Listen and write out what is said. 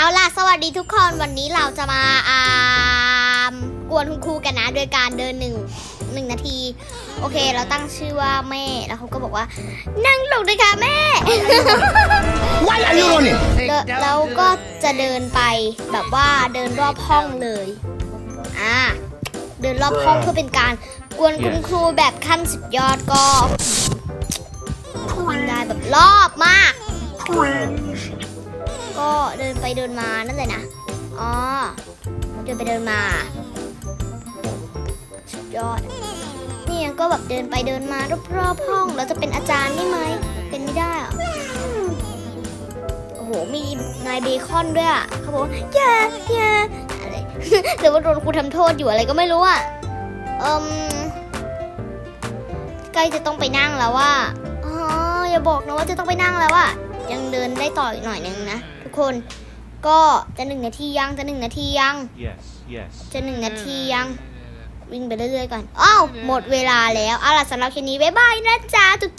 เอาล่ะ สวัสดีทุกคนวันนี้เราจะมาอ่ามกวนคุณครูกันนะ โดยการเดินหนึ่งหนึ่งนาที โอเค เราตั้งชื่อว่าแม่แล้วเขาก็บอกว่า นั่งลงเลยค่ะแม่ Why are you running? แล้วแล้วก็จะเดินไปแบบว่าเดินรอบห้องเลยอ่าเดินรอบห้องเพื่อเป็นการกวนคุณครูแบบขั้นสุดยอดก็วิ่งได้แบบรอบมาก ก็เดินไปเดินมานั่นเลยนะ อ๋อ เดินไปเดินมา สุดยอด นี่ยก็แบบเดินไปเดินมารอบๆห้อง แล้วจะเป็นอาจารย์ได้ไหม เป็นไม่ได้อะโอ้โห มีนายเบคอนด้วยอะเขาบอกว่าอย่าอย่าอะไรหรือว่าโดนครูทำโทษอยู่อะไรก็ไม่รู้อะเอิมใกล้จะต้องไปนั่งแล้วว่าอ๋ออย่าบอกนะว่าจะต้องไปนั่งแล้วอะ ยังเดินได้ต่ออีกหน่อยนึงนะ ทุกคนก็จะหนึ่งนาทียังจะหนึ่งนาทียัง Yes, yes. จะหนึ่งนาทียัง วิ่งไปเรื่อยๆก่อน อ้าว หมดเวลาแล้วเอาล่ะสำหรับคลิปนี้ บ๊ายบายนะจ๊ะ จุ๊บ